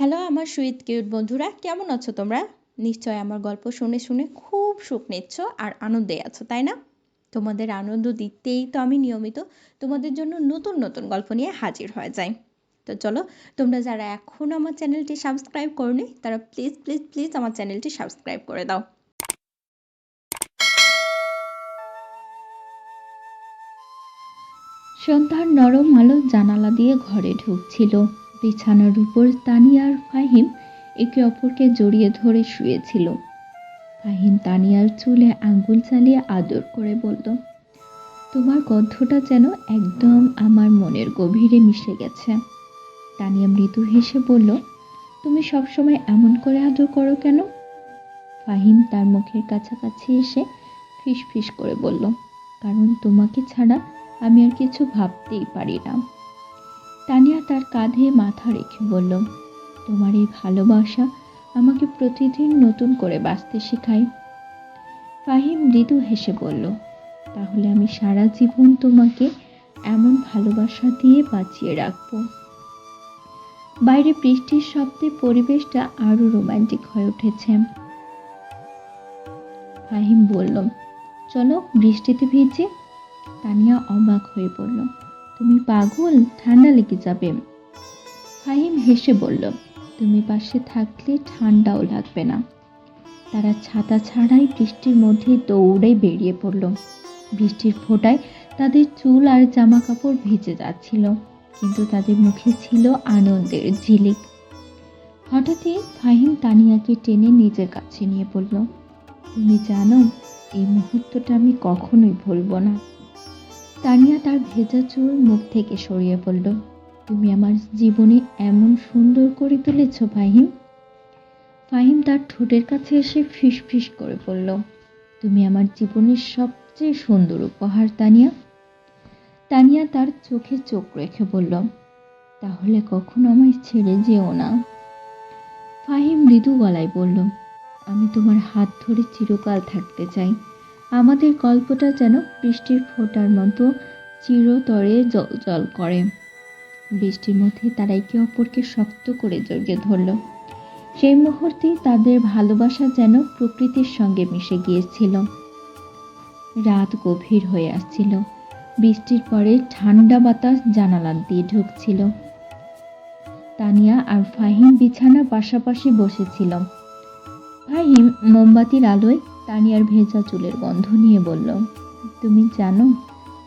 Hello আমার sweet cute বন্ধুরা, কেমন আছো তোমরা? নিশ্চয় আমার গল্প শুনে শুনে খুব সুখ নিচ্ছ আর আনন্দে আছো, তাই না? তোমাদের আনন্দ দিতেই তো আমি নিয়মিত তোমাদের জন্য নতুন নতুন গল্প নিয়ে হাজির হয়ে যাই। তো চলো, তোমরা যারা এখনও আমার চ্যানেলটি সাবস্ক্রাইব করনি, তারা প্লিজ প্লিজ প্লিজ আমার চ্যানেলটি সাবস্ক্রাইব করে দাও। সন্ধ্যার নরম আলো জানালা দিয়ে ঘরে ঢুকছিল। বিছানার উপর তানিয়া আর ফাহিম একে অপরকে জড়িয়ে ধরে শুয়েছিল। ফাহিম তানিয়ার চুলে আঙ্গুল চালিয়ে আদর করে বলল, তোমার গন্ধটা যেন একদম আমার মনের গভীরে মিশে গেছে। তানিয়া মৃদু হেসে বলল, তুমি সবসময় এমন করে আদর করো কেন? ফাহিম তার মুখের কাছাকাছি এসে ফিস ফিস করে বলল, কারণ তোমাকে ছাড়া আমি আর কিছু ভাবতেই পারি না। তানিয়া তার কাঁধে মাথা রেখে বলল, তোমার এই ভালোবাসা আমাকে প্রতিদিন নতুন করে বাঁচতে শেখায়। ফাহিম মৃদু হেসে বলল, তাহলে আমি সারা জীবন তোমাকে এমন ভালোবাসা দিয়ে বাঁচিয়ে রাখব। বাইরে বৃষ্টির শব্দে পরিবেশটা আরও রোমান্টিক হয়ে উঠেছে। ফাহিম বলল, চলো বৃষ্টিতে ভিজে, তানিয়া অবাক হয়ে বলল তুমি পাগল? ঠান্ডা লেগে যাবে। ফাহিম হেসে বলল, তুমি পাশে থাকলে ঠান্ডাও লাগবে না। তারা ছাতা ছাড়াই বৃষ্টির মধ্যে দৌড়ে বেরিয়ে পড়ল। বৃষ্টির ফোঁটায় তাদের চুল আর জামা কাপড় ভিজে যাচ্ছিল, কিন্তু তাদের মুখে ছিল আনন্দের ঝিলিক। হঠাৎই ফাহিম তানিয়াকে টেনে নিজের কাছে নিয়ে বলল, তুমি জানো, এই মুহূর্তটা আমি কখনোই ভুলব না। তানিয়া তার ভেজা চুল মুখ থেকে সরিয়ে পড়ল তুমি আমার জীবনে এমন সুন্দর করে তুলেছ, ফাহিম। ফাহিম তার ঠোঁটের কাছে এসে ফিস ফিস করে পড়ল তুমি আমার জীবনের সবচেয়ে সুন্দর উপহার, তানিয়া। তানিয়া তার চোখে চোখ রেখে বলল, তাহলে কখনো আমায় ছেড়ে যেও না। ফাহিম মৃদু গলায় বলল, আমি তোমার হাত ধরে চিরকাল থাকতে চাই। আমাদের গল্পটা যেন বৃষ্টির ফোঁটার মতো চিরতরে জল জল করে। বৃষ্টির মধ্যে তারা একে অপরকে শক্ত করে জড়িয়ে ধরল। সেই মুহূর্তে তাদের ভালোবাসা যেন প্রকৃতির সঙ্গে মিশে গিয়েছিল। রাত গভীর হয়ে আসছিল। বৃষ্টির পরে ঠান্ডা বাতাস জানালা দিয়ে ঢুকছিল। তানিয়া আর ফাহিম বিছানা পাশাপাশি বসেছিল। ফাহিম মোমবাতির আলোয় তানিয়ার ভেজা চুলের গন্ধ নিয়ে বলল, তুমি জানো,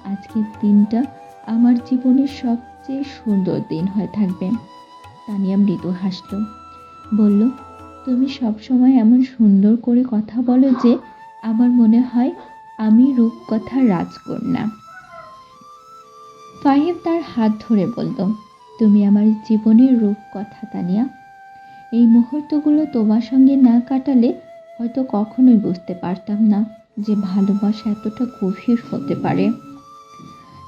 আজকের দিনটা আমার জীবনের সবচেয়ে সুন্দর দিন হয়ে থাকবে। তানিয়া মৃদু হাসল, বলল, তুমি সবসময় এমন সুন্দর করে কথা বলো যে আমার মনে হয় আমি রূপকথা রাজকন্যা। ফাহিম তার হাত ধরে বলল, তুমি আমার জীবনের রূপকথা, তানিয়া। এই মুহূর্তগুলো তোমার সঙ্গে না কাটালে হয়তো কখনোই বুঝতে পারতাম না যে ভালোবাসা এতটা গভীর হতে পারে।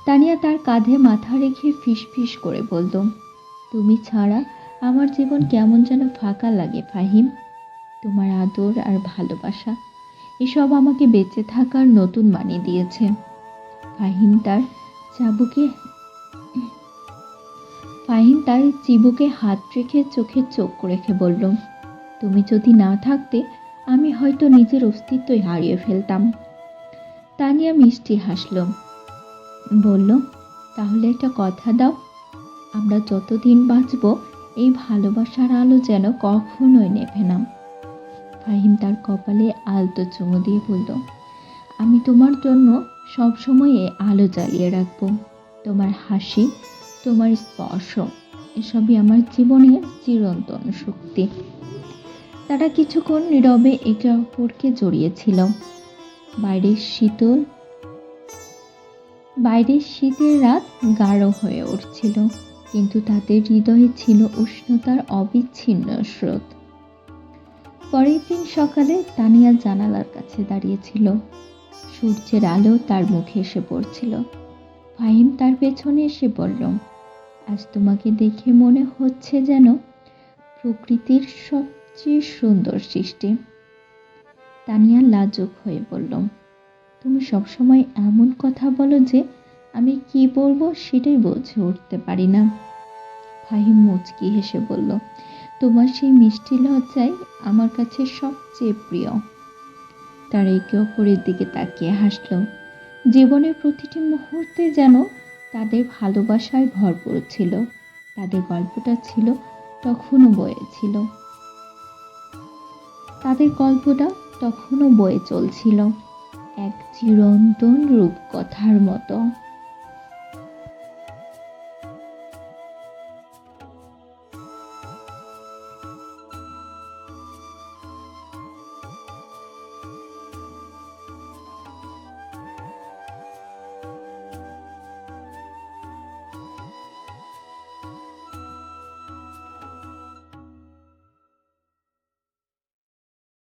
তানিয়া তার কাঁধে মাথা রেখে ফিস ফিস করে বলতো তুমি ছাড়া আমার জীবন কেমন যেন ফাঁকা লাগে, ফাহিম। তোমার আদর আর ভালোবাসা, এসব আমাকে বেঁচে থাকার নতুন মানে দিয়েছে। ফাহিম তার চাবুকে ফাহিম তার চিবুকে হাত রেখে চোখে চোখ রেখে বলল, তুমি যদি না থাকতে আমি হয়তো নিজের অস্তিত্বই হারিয়ে ফেলতাম। তানিয়া মিষ্টি হাসল। বলল, তাহলে একটা কথা দাও। আমরা যতদিন বাঁচব, এই ভালোবাসার আলো যেন কখনোই নেভে না। ফাহিম তার কপালে আলতো চুমু দিয়ে বলল, আমি তোমার জন্য সবসময় এ আলো জ্বালিয়ে রাখব। তোমার হাসি, তোমার স্পর্শ, এসবই আমার জীবনের চিরন্তন শক্তি। তারা কিছুক্ষণ নীরবে একে অপরকে জড়িয়েছিল। বাইরের শীতল, বাইরের শীতের রাত গাঢ় হয়ে উঠছিল, কিন্তু তাদের হৃদয়ে ছিল উষ্ণতার অবিচ্ছিন্ন স্রোত। পরের দিন সকালে তানিয়া জানালার কাছে দাঁড়িয়েছিল। সূর্যের আলো তার মুখে এসে পড়ছিল। ফাহিম তার পেছনে এসে বলল, আজ তোমাকে দেখে মনে হচ্ছে যেন প্রকৃতির সব সবচেয়ে সুন্দর সৃষ্টি। তানিয়া লাজুক হয়ে বলল, তুমি সবসময় এমন কথা বলো যে আমি কি বলব সেটাই বুঝে উঠতে পারি না। ফাহিম মুচকি হেসে বলল, তোমার সেই মিষ্টি লজ্জাই আমার কাছে সবচেয়ে প্রিয়। তারা একে অপরের দিকে তাকিয়ে হাসলো, জীবনের প্রতিটি মুহূর্তে যেন তাদের ভালোবাসায় ভরপুর ছিল। তাদের গল্পটা ছিল তখনও বয়েছিল তাদের গল্পটা তখনও বয়ে চলছিল। এক চিরন্তন রূপকথার মতো।